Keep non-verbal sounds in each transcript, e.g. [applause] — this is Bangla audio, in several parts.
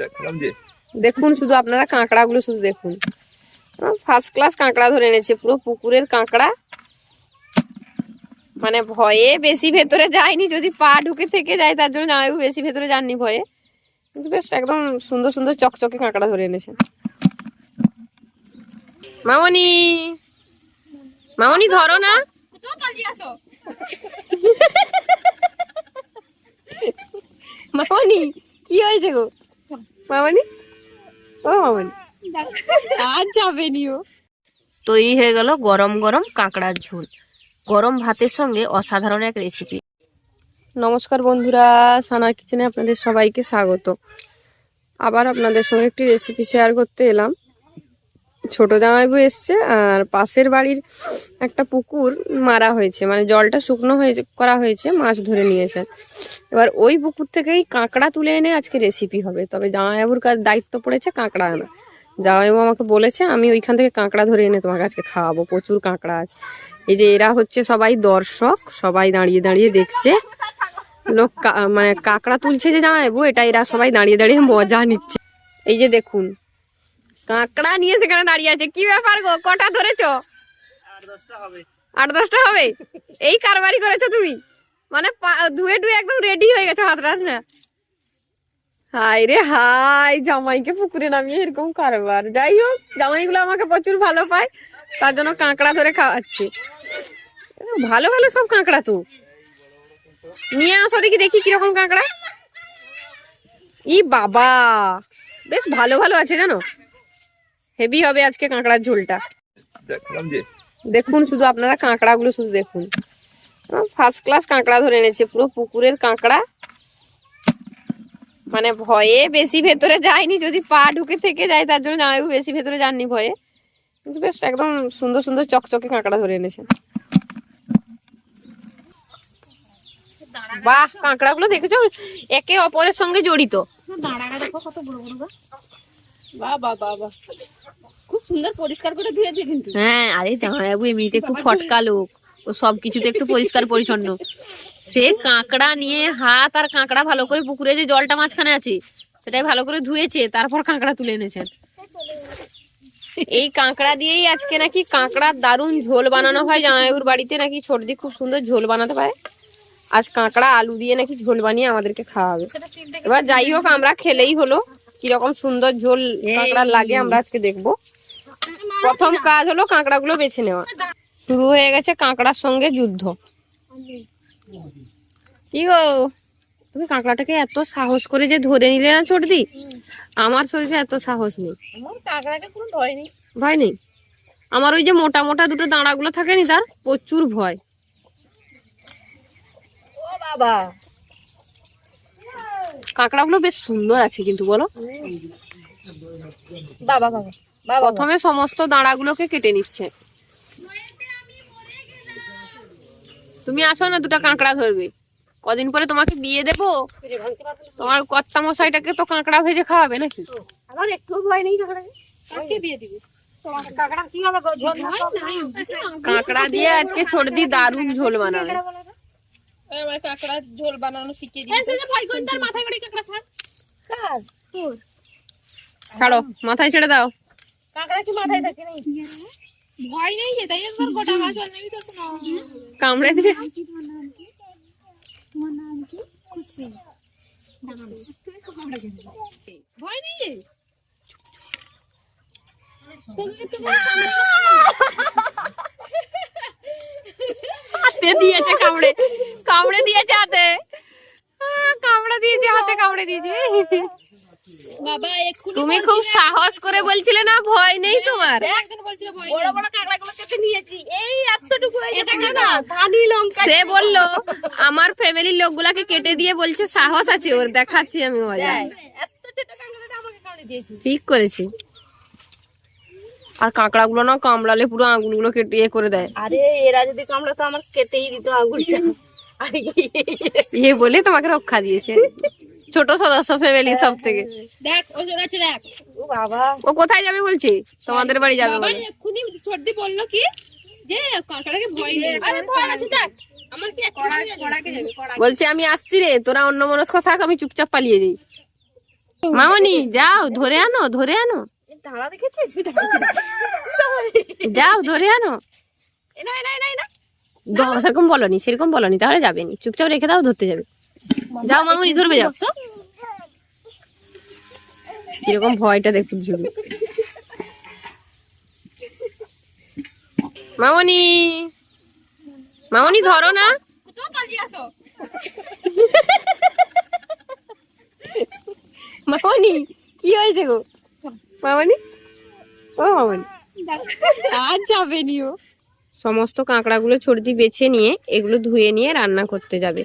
দেখলাম যে দেখুন শুধু আপনারা কাঁকড়াগুলো শুধু দেখুন। ফার্স্ট ক্লাস কাঁকড়া ধরে এনেছে পুরো পুকুরের কাঁকড়া। মানে ভয়ে বেশি ভেতরে যায়নি যদি পা ঢুকে থেকে যায় তার জন্য জামাইবাবু বেশি ভেতরে যাননি ভয়ে। কিন্তু বেশ একদম সুন্দর সুন্দর চকচকে কাঁকড়া ধরে এনেছে। মামনি! মামনি ধরো না। মামনি কি হয়েছে গো? মামনি? ও মামানি। আর যাবে নি ও তৈরি হয়ে গেল গরম গরম কাঁকড়ার ঝোল। গরম ভাতের সঙ্গে অসাধারণ এক রেসিপি নমস্কার বন্ধুরা সানা কিচেনে আপনাদের সবাইকে স্বাগত। আবার আপনাদের সঙ্গে একটি রেসিপি শেয়ার করতে এলাম। ছোট জামাইবু এসছে আর পাশের বাড়ির একটা পুকুর মারা হয়েছে। মানে জলটা শুকনো হয়ে করা হয়েছে, মাছ ধরে নিয়েছে। এবার ওই পুকুর থেকেই কাঁকড়া তুলে এনে আজকে রেসিপি হবে। তবে জামাইবাবুর কাজ দায়িত্ব পড়েছে কাঁকড়া আনা। জামাইবাবু আমাকে বলেছে, আমি ওইখান থেকে কাঁকড়া ধরে এনে তোমাকে আজকে খাওয়াবো। প্রচুর কাঁকড়া আছে। এই যে এরা হচ্ছে সবাই দর্শক, সবাই দাঁড়িয়ে দাঁড়িয়ে দেখছে। লোক মানে কাঁকড়া তুলছে যে জামাইবাবু এটা এরা সবাই দাঁড়িয়ে দাঁড়িয়ে মজা নিচ্ছে। এই যে দেখুন কাঁকড়া নিয়ে সেখানে দাঁড়িয়ে আছে। কি ব্যাপার গো? কটা ধরেছো? আট দশটা হবে? এই কারবারি করেছ তুমি? মানে ধুয়ে ধুয়ে একদম রেডি হয়ে গেছো হাত রাত না হাই রে হাই জামাইকে পুকুরে নামিয়ে এরকম কারবার। যাই হোক, জামাইগুলো আমাকে প্রচুর ভালো পায়, তার জন্য কাঁকড়া ধরে খাওয়াচ্ছি। ভালো ভালো সব কাঁকড়া তো। নিয়ে আসো দেখি দেখি কীরকম কাঁকড়া। ই বাবা, বেশ ভালো ভালো আছে জানো? হেভি হবে আজকে কাঁকড়ার ঝোলটা। দেখুন শুধু আপনারা কাঁকড়াগুলো শুধু দেখুন। ফার্স্ট ক্লাস কাঁকড়া ধরে এনেছে পুরো পুকুরের কাঁকড়া। মানে ভয়ে বেশি ভেতরে যায়নি যদি পা ঢুকে থেকে যায় তার জন্য জামাইবাবু বেশি ভেতরে যাননি ভয়ে। কিন্তু বেশ একদম সুন্দর সুন্দর চকচকে কাঁকড়া ধরে এনেছেন বাহ কাঁকড়াগুলো দেখেছ? একে অপরের সঙ্গে জড়িত। বাহ বাহ বাহ বাহ খুব সুন্দর পরিষ্কার করে ধুয়েছে কিন্তু। হ্যাঁ আরে জামাইবাবু এমনিতে খুব ফটকা লোক। ও সব কিছুতে একটু পরিষ্কার পরিচ্ছন্ন। সে কাঁকড়া নিয়ে হাত আর কাঁকড়া ভালো করে পুকুরে যে জলটা মাঝখানে আছে সেটাই ভালো করে ধুয়েছে তারপর কাঁকড়া তুলে এনেছেন এই কাঁকড়া দিয়েই আজকে নাকি কাঁকড়ার দারুণ ঝোল বানানো হয়। জামাইবাবুর বাড়িতে নাকি ছোটদি খুব সুন্দর ঝোল বানাতে পারে আজ কাঁকড়া আলু দিয়ে নাকি ঝোল বানিয়ে আমাদেরকে খাওয়াবে। এবার যাই হোক আমরা খেলেই হলো। কীরকম সুন্দর ঝোল কাঁকড়া লাগে আমরা আজকে দেখব। প্রথম কাজ হলো কাঁকড়াগুলো বেছে নেওয়া। শুরু হয়ে গেছে কাঁকড়ার সঙ্গে যুদ্ধ। কি গো? তুমি কাঁকড়াটাকে এত সাহস করে যে ধরে নিলে না ছোটদি আমার শরীরে এত সাহস নেই। ভয় নেই? আমার ওই যে মোটা মোটা দুটো দাঁড়াগুলো থাকে নি তার প্রচুর ভয়। ও বাবা। কাঁকড়াগুলো বেশ সুন্দর আছে কিন্তু বলো? বাবা বাবা বাবা প্রথমে সমস্ত দাঁড়াগুলোকে কেটে নিচ্ছে। তুমি আসো না দুটো কাঁকড়া ধরবে। কদিন পরে তোমাকে বিয়ে দেবো। তোমার কর্তা মশাইটাকে তো কাঁকড়া ভেজে খাওয়াবে নাকি? আমার একটু ভয় নেই কাঁকড়াকে। কাকে বিয়ে দিবি? তোমার কাঁকড়া কি হবে গো? ঝোল না? কাঁকড়া দিয়ে আজকে ছোটদি দারুণ ঝোল বানাবে। আমার কাঁকড়া ঝোল বানানো শিখিয়ে ভয় কোন তার মাথায় করে কাঁকড়া ছাড়। কার? তোর। ছাড়ো মাথায় ছেড়ে দাও। কাঁকড়া কি মাথায় থাকে নাকি ভয় নেই যে তাই একবার গোটা মাছ আর নেই তো কামড়ে দিবে ভয় নেই যে। [laughs] হাতে দিয়েছে কামড়ে। কামড়ে দিয়েছে হাতে। কামড়ে দিয়েছে হাতে কামড়ে দিয়েছে। তুমি খুব সাহস করে বলছিলে না ভয় নেই তোমার? একজন বলছিল ভয় বড় বড় কাঁকড়াগুলো কেটে নিয়েছি। এই এতটুকু এটা না ধানি লঙ্কা সে বলল আমার ফ্যামিলির লোকগুলাকে কেটে দিয়ে বলছে সাহস আছে ওর দেখাচ্ছি আমি মজা। এত ছোট কাঁকড়াটা আমাকে কামড়ে দিয়েছি। ঠিক করেছি। আর কাঁকড়াগুলো না কামড়ালে পুরো আঙুলগুলো কেটে ইয়ে করে দেয়। আরে এরা যদি কামড়াতো আমার কেটেই দিত আঙুলটা। আরে ইয়ে বলে তোমাকে রক্ষা দিয়েছে। ছোট সদস্য ফ্যামিলি সব থেকে। দেখ ও দেখ। ও বাবা। ও কোথায় যাবে বলছে? তোমাদের বাড়ি যাবে বাবা এক্ষুনি সর্দি বলল কি? যে কাঁকড়াকে ভয় নেই আরে ভয় আছে দেখ। আমার কি কড়া কড়াকে যাবে কড়া বলছে আমি আসছি রে। তোরা অন্য মনস্ক থাক আমি চুপচাপ পালিয়ে যাই। মামনি যাও ধরে আনো ধরে আনো। তারা দেখেছিস? যাও ধরে আনো। এনা এনা এনা এনা দ- সেরকম বলনি সেরকম বলনি। তাহলে যাবে নি। চুপচাপ রেখে দাও ধরতে যাবে। যাও মামনি ধরবে যাও। কীরকম ভয়টা দেখুন শুধু মামনি মামনি ধরো না। মামনি কি হয়েছে গো? মামনি? ও মামনি। আর যাবে নি ও সমস্ত কাঁকড়াগুলো ছড়দি বেছে নিয়ে এগুলো ধুয়ে নিয়ে রান্না করতে যাবে।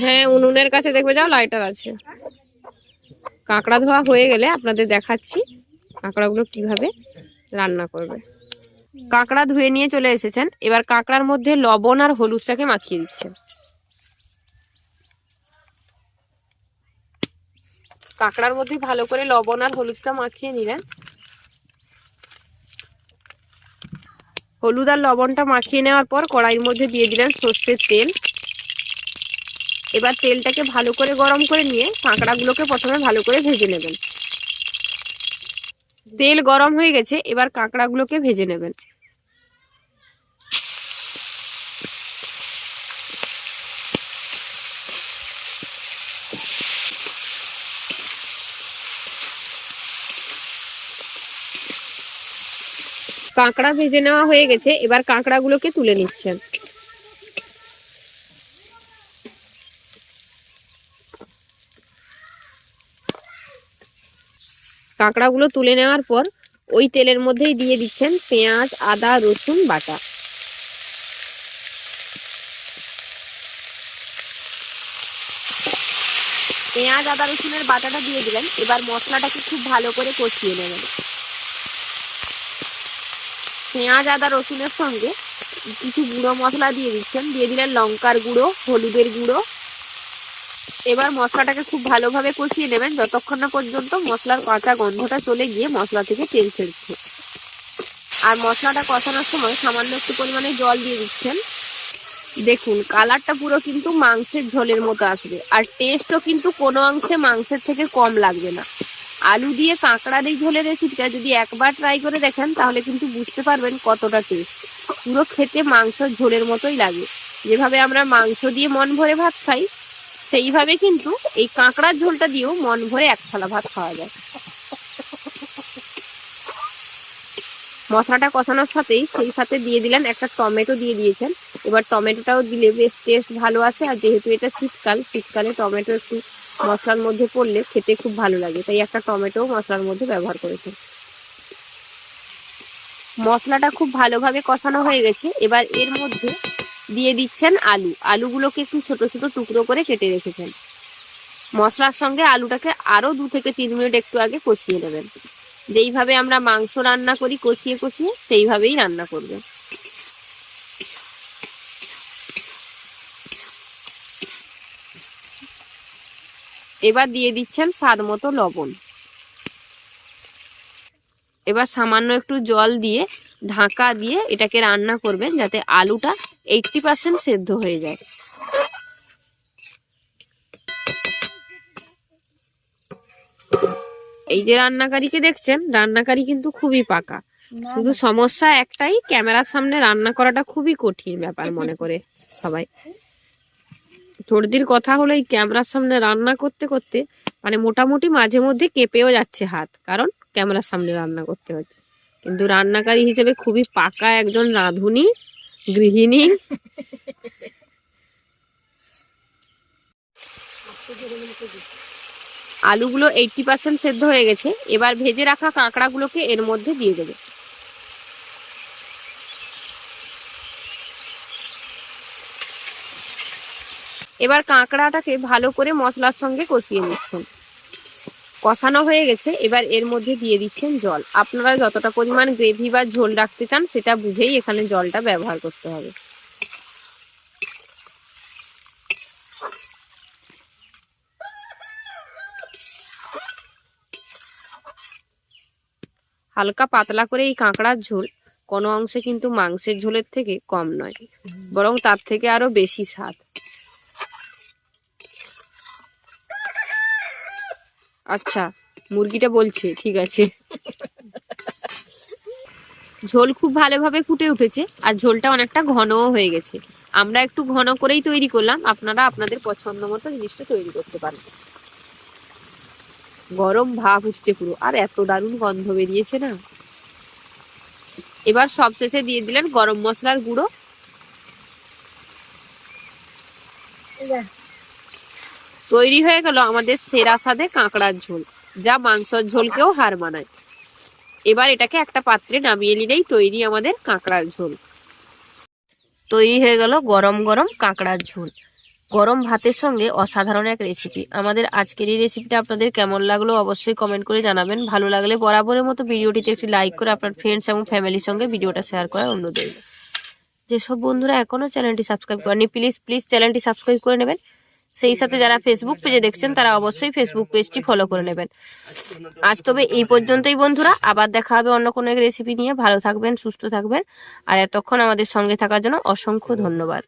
হ্যাঁ উনুনের কাছে দেখবে যাও লাইটার আছে। কাঁকড়া ধোয়া হয়ে গেলে আপনাদের দেখাচ্ছি কাঁকড়াগুলো কীভাবে রান্না করবে। কাঁকড়া ধুয়ে নিয়ে চলে এসেছেন। এবার কাঁকড়ার মধ্যে লবণ আর হলুদটাকে মাখিয়ে দিচ্ছেন। কাঁকড়ার মধ্যে ভালো করে লবণ আর হলুদটা মাখিয়ে নিলেন। হলুদ আর লবণটা মাখিয়ে নেওয়ার পর কড়াইয়ের মধ্যে দিয়ে দিলেন সর্ষের তেল। এবার তেলটাকে ভালো করে গরম করে নিয়ে কাঁকড়াগুলোকে প্রথমে ভালো করে ভেজে নেবেন। তেল গরম হয়ে গেছে, এবার কাঁকড়াগুলোকে ভেজে নেবেন। কাঁকড়া ভেজে নেওয়া হয়ে গেছে, এবার কাঁকড়াগুলোকে তুলে নিচ্ছেন কাঁকড়াগুলো তুলে নেওয়ার পর ওই তেলের মধ্যেই দিয়ে দিচ্ছেন পেঁয়াজ, আদা, রসুন, বাটা। পেঁয়াজ, আদা, রসুনের বাটাটা দিয়ে দিলেন, এবার মশলাটাকে খুব ভালো করে কষিয়ে নেবেন। পেঁয়াজ, আদা, রসুনের সঙ্গে কিছু গুঁড়ো মশলা দিয়ে দিচ্ছেন। দিয়ে দিলেন লঙ্কার গুঁড়ো, হলুদের গুঁড়ো। এবার মশলাটাকে খুব ভালোভাবে কষিয়ে নেবেন। যতক্ষণ না পর্যন্ত মশলার কাঁচা গন্ধটা চলে গিয়ে মশলা থেকে তেল ছেড়ছে। আর মশলাটা কষানোর সময় সামান্য একটু পরিমাণে জল দিয়ে দিচ্ছেন। দেখুন, কালারটা পুরো কিন্তু মাংসের ঝোলের মতো আসবে। আর টেস্টও কিন্তু কোনো অংশে মাংসের থেকে কম লাগবে না। আলু দিয়ে কাঁকড়ার এই ঝোলের রেসিপিটা যদি একবার ট্রাই করে দেখেন, তাহলে কিন্তু বুঝতে পারবেন কতটা টেস্ট পুরো খেতে মাংসের ঝোলের মতোই লাগে। যেভাবে আমরা মাংস দিয়ে মন ভরে ভাত খাই, সেইভাবে কিন্তু এই কাঁকড়ার ঝোলটা দিয়েও মন ভরে এক থালা ভাত খাওয়া যায়। মশলাটা কষানোর সাথেই সেই সাথে দিয়ে দিলেন একটা টমেটো দিয়ে দিয়েছেন। এবার টমেটোটাও দিলে বেশ টেস্ট ভালো আসে, আর যেহেতু এটা শীতকাল, শীতকালে টমেটো একটু মশলার মধ্যে পড়লে খেতে খুব ভালো লাগে, তাই একটা টমেটো মশলার মধ্যে ব্যবহার করেছেন মশলাটা খুব ভালোভাবে কষানো হয়ে গেছে, এবার এর মধ্যে দিয়ে দিচ্ছেন আলু। আলুগুলোকে একটু ছোট ছোট টুকরো করে কেটে রেখেছেন। মশলার সঙ্গে আলুটাকে আরও দু থেকে তিন মিনিট একটু আগে কষিয়ে নেবেন। যেইভাবে আমরা মাংস রান্না করি, কষিয়ে কষিয়ে সেইভাবেই রান্না করবেন। এবার দিয়ে দিচ্ছেন স্বাদ মতো লবণ। এবার সামান্য একটু জল দিয়ে ঢাকা দিয়ে এটাকে রান্না করবেন যাতে আলুটা এইটটি পার্সেন্ট সেদ্ধ হয়ে যায়। এই যে রান্নাকারীকে দেখছেন রান্নাকারী কিন্তু খুবই পাকা। শুধু সমস্যা একটাই ক্যামেরার সামনে রান্না করাটা খুবই কঠিন ব্যাপার মনে করে সবাই। সর্দির কথা হলো এই ক্যামেরার সামনে রান্না করতে করতে মানে মোটামুটি মাঝে মধ্যে কেঁপেও যাচ্ছে হাত, কারণ ক্যামেরার সামনে রান্না করতে হচ্ছে। কিন্তু রান্নাকারী হিসেবে খুবই পাকা একজন রাঁধুনি, গৃহিণী। আলুগুলো এইটটি পার্সেন্ট সেদ্ধ হয়ে গেছে, এবার ভেজে রাখা কাঁকড়াগুলোকে এর মধ্যে দিয়ে দেবে। এবার কাঁকড়াটাকে ভালো করে মশলার সঙ্গে কষিয়ে নিচ্ছেন। কষানো হয়ে গেছে, এবার এর মধ্যে দিয়ে দিচ্ছেন জল। আপনারা যতটা পরিমাণ গ্রেভি বা ঝোল রাখতে চান, সেটা বুঝেই এখানে জলটা ব্যবহার করতে হবে। হালকা পাতলা করে এই কাঁকড়ার ঝোল কোনো অংশে কিন্তু মাংসের ঝোলের থেকে কম নয়, বরং তার থেকে আরও বেশি স্বাদ। আচ্ছা মুরগিটা বলছে, ঠিক আছে। ঝোল খুব ভালোভাবে ফুটে উঠেছে, আর ঝোলটা অনেকটা ঘনও হয়ে গেছে। আমরা একটু ঘন করেই তৈরি করলাম, আপনারা আপনাদের পছন্দ মতো জিনিসটা তৈরি করতে পারেন। গরম ভাব উঠছে পুরো, আর এত দারুণ গন্ধ বেরিয়েছে না? এবার সবশেষে দিয়ে দিলেন গরম মশলার গুঁড়ো। তৈরি হয়ে গেল আমাদের সেরা স্বাদে কাঁকড়ার ঝোল, যা মাংসর ঝোলকেও হার মানায়। এবার এটাকে একটা পাত্রে নামিয়ে নিলেই তৈরি আমাদের কাঁকড়ার ঝোল। তৈরি হয়ে গেল গরম গরম কাঁকড়ার ঝোল। গরম ভাতের সঙ্গে অসাধারণ এক রেসিপি আমাদের আজকের এই রেসিপিটা আপনাদের কেমন লাগল অবশ্যই কমেন্ট করে জানাবেন। ভালো লাগলে বরাবরের মতো ভিডিওটিতে একটি লাইক করে আপনার ফ্রেন্ডস এবং ফ্যামিলির সঙ্গে ভিডিওটা শেয়ার করার অনুরোধ যেসব বন্ধুরা এখনও চ্যানেলটি সাবস্ক্রাইব করেনি প্লিজ প্লিজ চ্যানেলটি সাবস্ক্রাইব করে নেবেন। সেই সাথে যারা ফেসবুক পেজে দেখছেন, তারা অবশ্যই ফেসবুক পেজটি ফলো করে নেবেন। আজ তবে এই পর্যন্তই বন্ধুরা। আবার দেখা হবে অন্য কোনো এক রেসিপি নিয়ে। ভালো থাকবেন, সুস্থ থাকবেন। আর এতক্ষণ আমাদের সঙ্গে থাকার জন্য অসংখ্য ধন্যবাদ।